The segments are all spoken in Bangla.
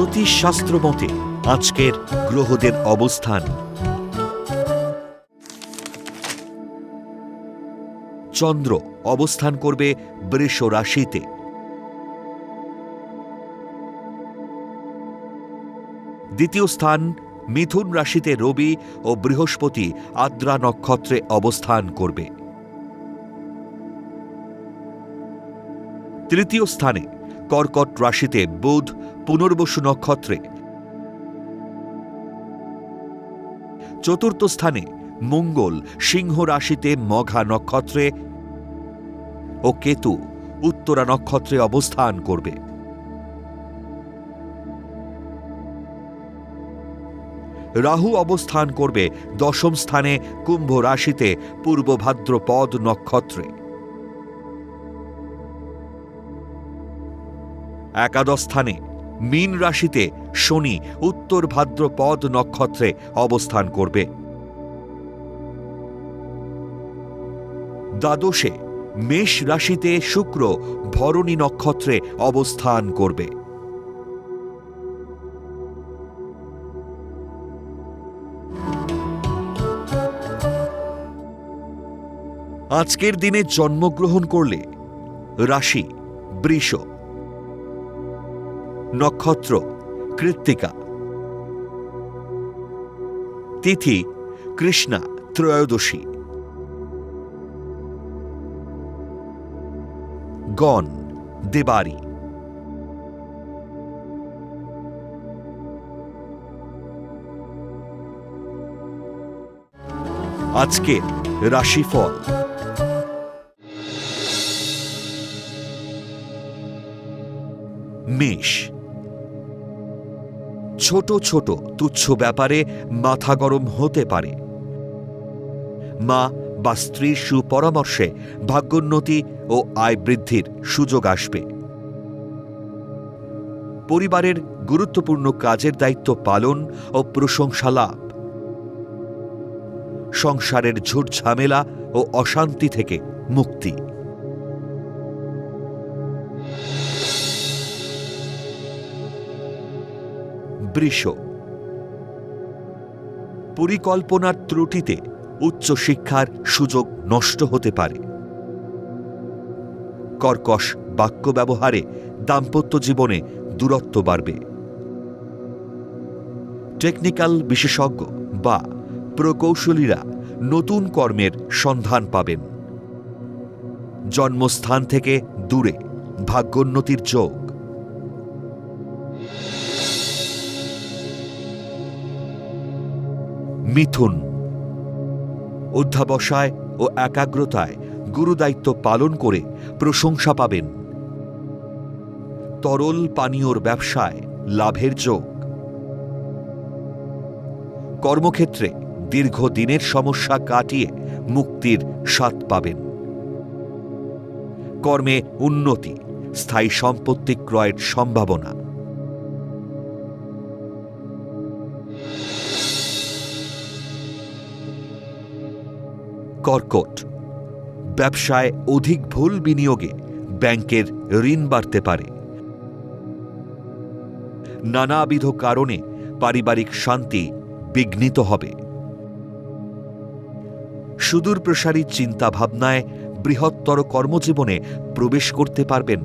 জ্যোতিষশাস্ত্র মতে আজকের গ্রহদের অবস্থান। চন্দ্র অবস্থান করবে বৃষ রাশিতে। দ্বিতীয় স্থান, মিথুন রাশিতে রবি ও বৃহস্পতি আদ্রা নক্ষত্রে অবস্থান করবে। তৃতীয় স্থানে কর্কট রাশিতে বুধ পুনর্বসু নক্ষত্রে। চতুর্থ স্থানে মঙ্গল সিংহ রাশিতে মঘা নক্ষত্রে ও কেতু উত্তরা নক্ষত্রে অবস্থান করবে। রাহু অবস্থান করবে দশম স্থানে কুম্ভ রাশিতে পূর্ব ভাদ্রপদ নক্ষত্রে। একাদশ স্থানে মীন রাশিতে শনি উত্তর ভাদ্রপদ নক্ষত্রে অবস্থান করবে। দ্বাদশে মেষ রাশিতে শুক্র ভরণী নক্ষত্রে অবস্থান করবে। আজকের দিনে জন্মগ্রহণ করলে রাশি বৃষ নক্ষত্র কৃত্তিকা। তিথি কৃষ্ণা ত্রয়োদশী। গণ দেবারি। আজকে রাশিফল। মেষ। ছোট ছোট তুচ্ছ ব্যাপারে মাথা গরম হতে পারে। মা বা স্ত্রীর সুপরামর্শে ভাগ্যোন্নতি ও আয় বৃদ্ধির সুযোগ আসবে। পরিবারের গুরুত্বপূর্ণ কাজের দায়িত্ব পালন ও প্রশংসা লাভ। সংসারের ঝুট ঝামেলা ও অশান্তি থেকে মুক্তি। বৃষ পরিকল্পনার ত্রুটিতে উচ্চশিক্ষার সুযোগ নষ্ট হতে পারে। কর্কশ বাক্য ব্যবহারে দাম্পত্য জীবনে দূরত্ব বাড়বে। টেকনিক্যাল বিশেষজ্ঞ বা প্রকৌশলীরা নতুন কর্মের সন্ধান পাবেন। জন্মস্থান থেকে দূরে ভাগ্যোন্নতির যোগ। মিথুন। অধ্যাবসায় ও একাগ্রতায় গুরুদায়িত্ব পালন করে প্রশংসা পাবেন। তরল পানীয়র ব্যবসায় লাভের যোগ। কর্মক্ষেত্রে দীর্ঘদিনের সমস্যা কাটিয়ে মুক্তির স্বাদ পাবেন। কর্মে উন্নতি, স্থায়ী সম্পত্তি ক্রয়ের সম্ভাবনা। কর্কট। ব্যবসায় অধিক ভুল বিনিয়োগে ব্যাংকের ঋণ বাড়তে পারে। নানাবিধ কারণে পারিবারিক শান্তি বিঘ্নিত হবে। সুদূর প্রসারী চিন্তাভাবনায় বৃহত্তর কর্মজীবনে প্রবেশ করতে পারবেন।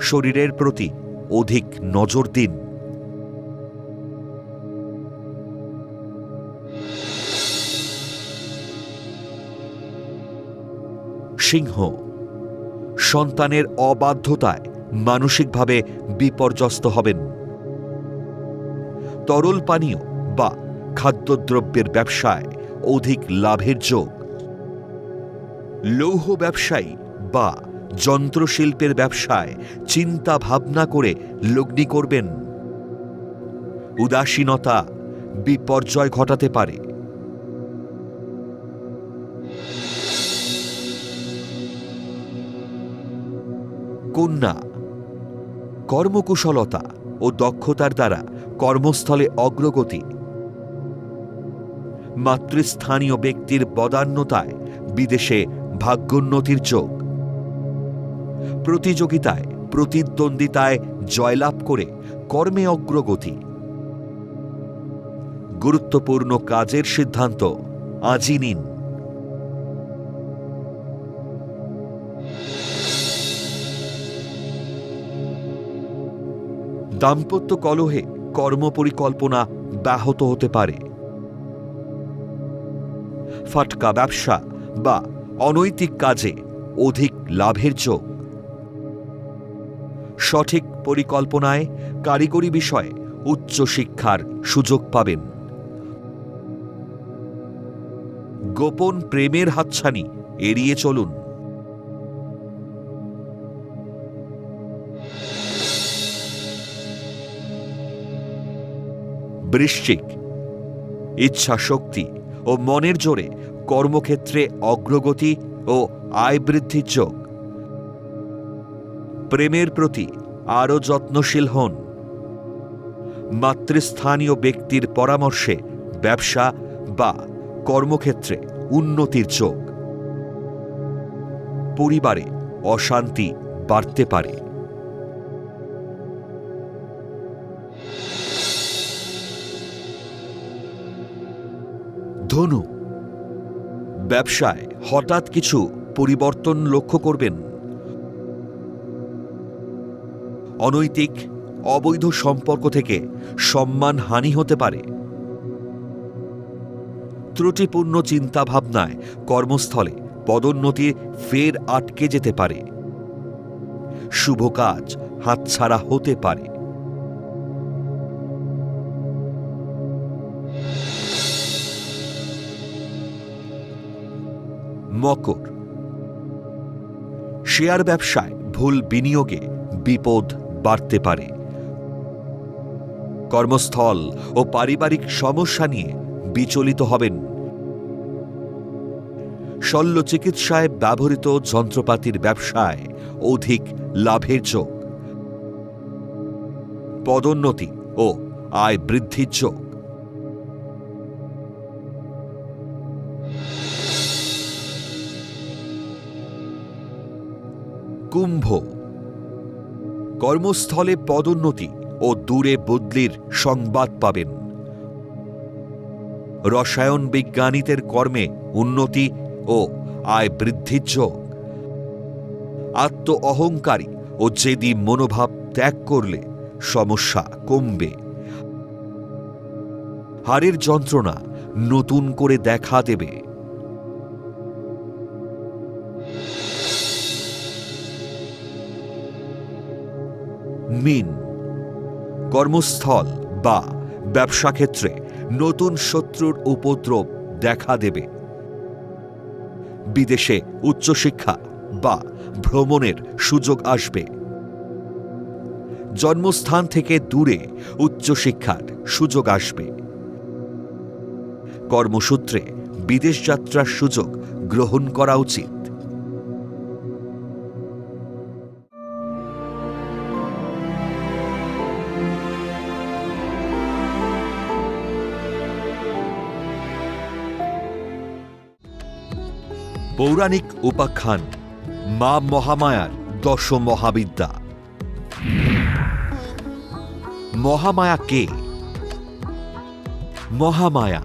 শরীরের প্রতি অধিক নজর দিন। সিংহ। সন্তানের অবাধ্যতায় মানসিকভাবে বিপর্যস্ত হবেন। তরল পানীয় বা খাদ্যদ্রব্যের ব্যবসায় অধিক লাভের যোগ। লৌহ ব্যবসায়ী বা যন্ত্রশিল্পের ব্যবসায় চিন্তা ভাবনা করে লগ্নি করবেন। উদাসীনতা বিপর্যয় ঘটাতে পারে। কন্যা। কর্মকুশলতা ও দক্ষতার দ্বারা কর্মস্থলে অগ্রগতি। মাতৃস্থানীয় ব্যক্তির বদান্যতায় বিদেশে ভাগ্যোন্নতির যোগ। প্রতিযোগিতায় প্রতিদ্বন্দ্বিতায় জয়লাভ করে কর্মে অগ্রগতি। গুরুত্বপূর্ণ কাজের সিদ্ধান্ত আজই নিন। দাম্পত্য কলহে কর্মপরিকল্পনা ব্যাহত হতে পারে। ফাটকা ব্যবসা বা অনৈতিক কাজে অধিক লাভের যোগ। সঠিক পরিকল্পনায় কারিগরি বিষয়ে উচ্চ শিক্ষার সুযোগ পাবেন। গোপন প্রেমের হাতছানি এড়িয়ে চলুন। বৃশ্চিক। ইচ্ছা শক্তি ও মনের জোরে কর্মক্ষেত্রে অগ্রগতি ও আয় বৃদ্ধির যোগ। প্রেমের প্রতি আরও যত্নশীল হন। মাতৃস্থানীয় ব্যক্তির পরামর্শে ব্যবসা বা কর্মক্ষেত্রে উন্নতির যোগ। পরিবারে অশান্তি বাড়তে পারে। ধনু। ব্যবসায় হঠাৎ কিছু পরিবর্তন লক্ষ্য করবেন। অনৈতিক, অবৈধ সম্পর্ক থেকে সম্মান হানি হতে পারে। ত্রুটিপূর্ণ চিন্তাভাবনায় কর্মস্থলে পদোন্নতি ফের আটকে যেতে পারে। শুভ কাজ হাতছাড়া হতে পারে। মকর। শেয়ার ব্যবসায় ভুল বিনিয়োগে বিপদ বাড়তে পারে। কর্মস্থল ও পারিবারিক সমস্যা নিয়ে বিচলিত হবেন। শল্য চিকিৎসায় ব্যবহৃত যন্ত্রপাতির ব্যবসায় অধিক লাভের যোগ। পদোন্নতি ও আয় বৃদ্ধির যোগ। কুম্ভ। কর্মস্থলে পদোন্নতি ও দূরে বদলির সংবাদ পাবেন। রসায়ন বিজ্ঞানীদের কর্মে উন্নতি ও আয় বৃদ্ধির যোগ। আত্ম অহংকারী ও জেদি মনোভাব ত্যাগ করলে সমস্যা কমবে। হাড়ের যন্ত্রণা নতুন করে দেখা দেবে। মিন, কর্মস্থল বা ব্যবসা ক্ষেত্রে নতুন শত্রুর উপদ্রব দেখা দেবে। বিদেশে উচ্চশিক্ষা বা ভ্রমণের সুযোগ আসবে। জন্মস্থান থেকে দূরে উচ্চশিক্ষার সুযোগ আসবে। কর্মসূত্রে বিদেশ যাত্রার সুযোগ গ্রহণ করা উচিত। পৌরাণিক উপাখ্যান, মা মহামায়ার দশ মহাবিদ্যা মহামায়া কে? মহামায়া,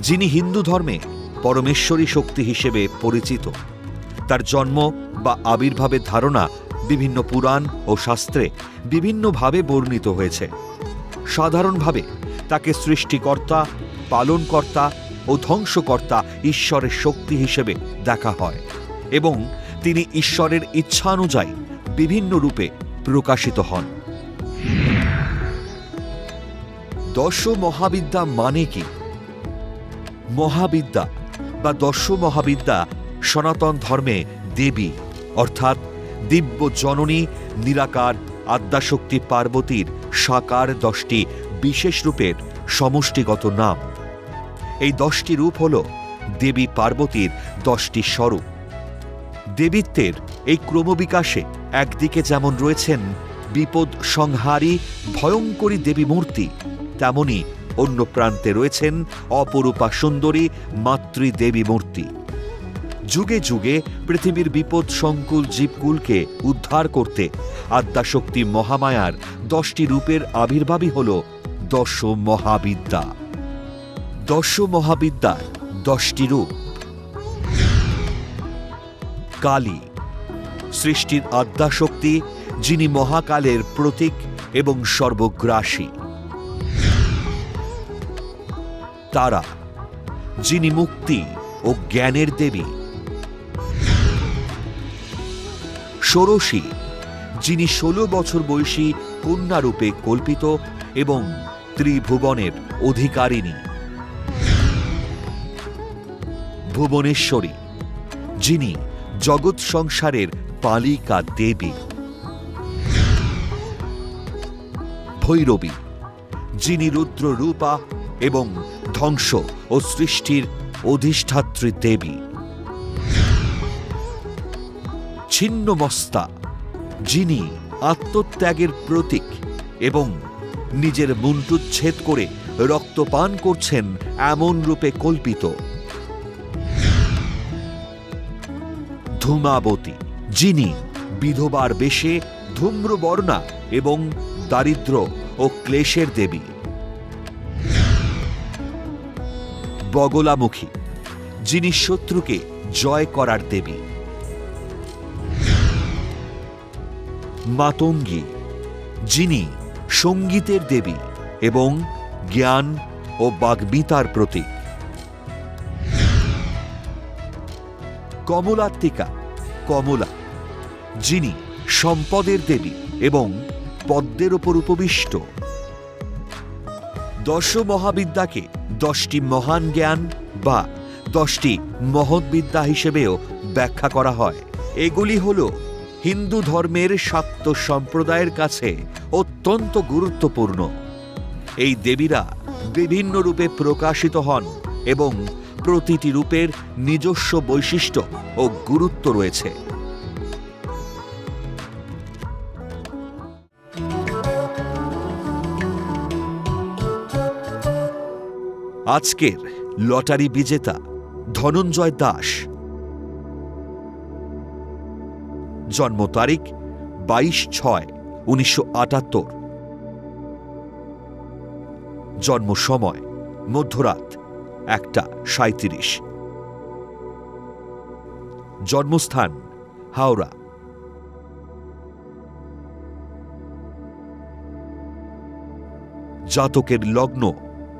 যিনি হিন্দু ধর্মে পরমেশ্বরী শক্তি হিসেবে পরিচিত। তার জন্ম বা আবির্ভাবের ধারণা বিভিন্ন পুরাণ ও শাস্ত্রে বিভিন্নভাবে বর্ণিত হয়েছে। সাধারণভাবে তাকে সৃষ্টিকর্তা, পালনকর্তা ও ধ্বংসকর্তা ঈশ্বরের শক্তি হিসেবে দেখা হয় এবং তিনি ঈশ্বরের ইচ্ছানুযায়ী বিভিন্ন রূপে প্রকাশিত হন। দশ মহাবিদ্যা মানে কি? মহাবিদ্যা বা দশ মহাবিদ্যা সনাতন ধর্মে দেবী, অর্থাৎ দিব্য জননী নিরাকার আদ্যাশক্তি পার্বতীর সাকার দশটি বিশেষ রূপের সমষ্টিগত নাম। এই দশটি রূপ হল দেবী পার্বতীর দশটি স্বরূপ। দেবীত্বের এই ক্রমবিকাশে একদিকে যেমন রয়েছেন বিপদ সংহারী ভয়ঙ্করী দেবী মূর্তি, তেমনি অন্য প্রান্তে রয়েছেন অপরূপা সুন্দরী মাতৃদেবী মূর্তি। যুগে যুগে পৃথিবীর বিপদ সংকুল জীবকুলকে উদ্ধার করতে আদ্যাশক্তি মহামায়ার দশটি রূপের আবির্ভাবই হল দশ মহাবিদ্যা দশ মহাবিদ্যার দশটি রূপ। কালী, সৃষ্টির আদ্যাশক্তি, যিনি মহাকালের প্রতীক এবং সর্বগ্রাসী। তারা, যিনি মুক্তি ও জ্ঞানের দেবী। ষোড়শী, যিনি ষোলো বছর বয়সী কন্যারূপে কল্পিত এবং ত্রিভুবনের অধিকারিণী। ভুবনেশ্বরী, যিনি জগৎ সংসারের পালিকা দেবী। ভৈরবী, যিনি রুদ্র রূপা এবং ধ্বংস ও সৃষ্টির অধিষ্ঠাত্রী দেবী। ছিন্নমস্তা, যিনি আত্মত্যাগের প্রতীক এবং নিজের মুন্টুচ্ছেদ করে রক্তপান করছেন এমন রূপে কল্পিত। ধূমাবতী, যিনি বিধবার বেশে ধূম্রবর্ণা এবং দারিদ্র ও ক্লেশের দেবী। বগলামুখী, যিনি শত্রুকে জয় করার দেবী। মাতঙ্গী, যিনি সঙ্গীতের দেবী এবং জ্ঞান ও বাগ্মিতার প্রতীক। কমলাত্মিকা কমলা, যিনি সম্পদের দেবী এবং পদ্মের ওপর উপবিষ্ট। দশ মহাবিদ্যাকে দশটি মহান জ্ঞান বা দশটি মহৎ বিদ্যা হিসেবেও ব্যাখ্যা করা হয়। এগুলি হল হিন্দু ধর্মের শাক্ত সম্প্রদায়ের কাছে অত্যন্ত গুরুত্বপূর্ণ। এই দেবীরা বিভিন্ন রূপে প্রকাশিত হন এবং প্রতিটি রূপের নিজস্ব বৈশিষ্ট্য ও গুরুত্ব রয়েছে। আজকের লটারি বিজেতা ধনঞ্জয় দাস। জন্ম তারিখ বাইশ ছয় উনিশশো আটাত্তর। জন্ম সময় মধ্যরাত একটা সাঁত্রিশ জন্মস্থান হাওড়া। জাতকের লগ্ন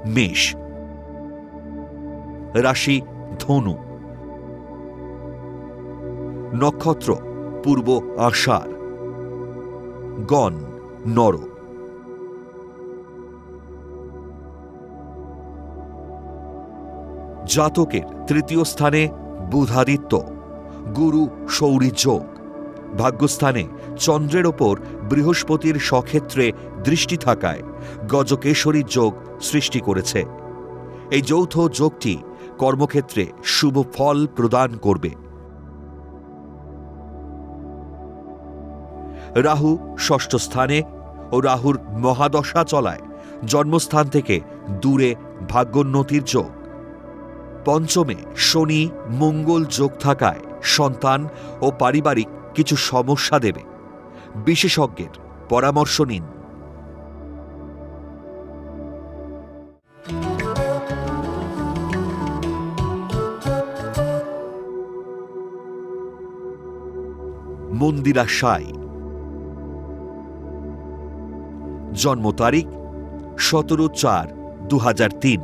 মেষ। রাশি ধনু। নক্ষত্র পূর্ব আষাঢ়। গণ নর জাতকের তৃতীয় স্থানে বুধাদিত্য, গুরু যোগ। ভাগ্যস্থানে চন্দ্রের ওপর বৃহস্পতির সক্ষেত্রে দৃষ্টি থাকায় গজকেশরী যোগ সৃষ্টি করেছে। এই যৌথ যোগটি কর্মক্ষেত্রে শুভ ফল প্রদান করবে। রাহু ষষ্ঠ স্থানে ও রাহুর মহাদশা চলায় জন্মস্থান থেকে দূরে ভাগ্যোন্নতির যোগ। পঞ্চমে শনি মঙ্গল যোগ থাকায় সন্তান ও পারিবারিক কিছু সমস্যা দেবে। বিশেষজ্ঞের পরামর্শ নিন। মন্দিরা সাই জন্ম তারিখ সতেরো চার দু হাজার তিন।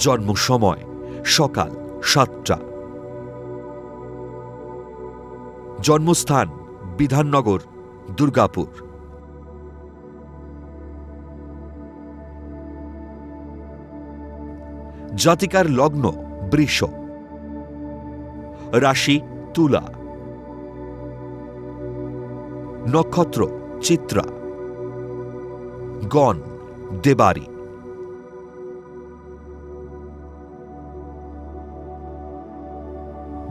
জন্ম সময় সকাল সাতটা। জন্মস্থান, বিধাননগর, দুর্গাপুর। জাতিকার লগ্ন, বৃষ। রাশি, তুলা। নক্ষত্র, চিত্রা। গণ, দেবারি।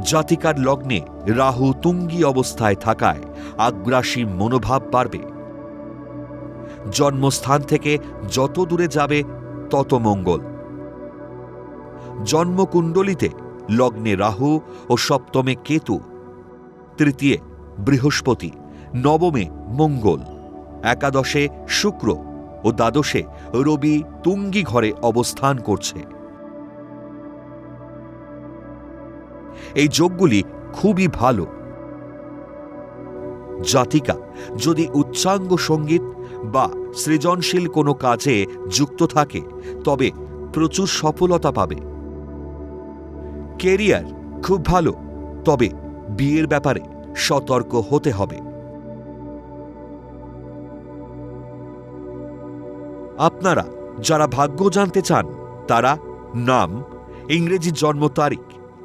জাতিকার লগ্নে রাহু তুঙ্গি অবস্থায় থাকায় আগ্রাসী মনোভাব বাড়বে। জন্মস্থান থেকে যত দূরে যাবে, তত মঙ্গল। জন্মকুণ্ডলিতে লগ্নে রাহু ও সপ্তমে কেতু, তৃতীয় বৃহস্পতি, নবমে মঙ্গল, একাদশে শুক্র ও দ্বাদশে রবি তুঙ্গি ঘরে অবস্থান করছে। এই যোগগুলি খুবই ভালো। জাতিকা, যদি উচ্চাঙ্গ সংগীত বা সৃজনশীল কোনো কাজে যুক্ত থাকে, তবে প্রচুর সফলতা পাবে। কেরিয়ার খুব ভালো, তবে বিয়ের ব্যাপারে সতর্ক হতে হবে। আপনারা যারা ভাগ্য জানতে চান, তারা নাম, ইংরেজি জন্ম তারিখ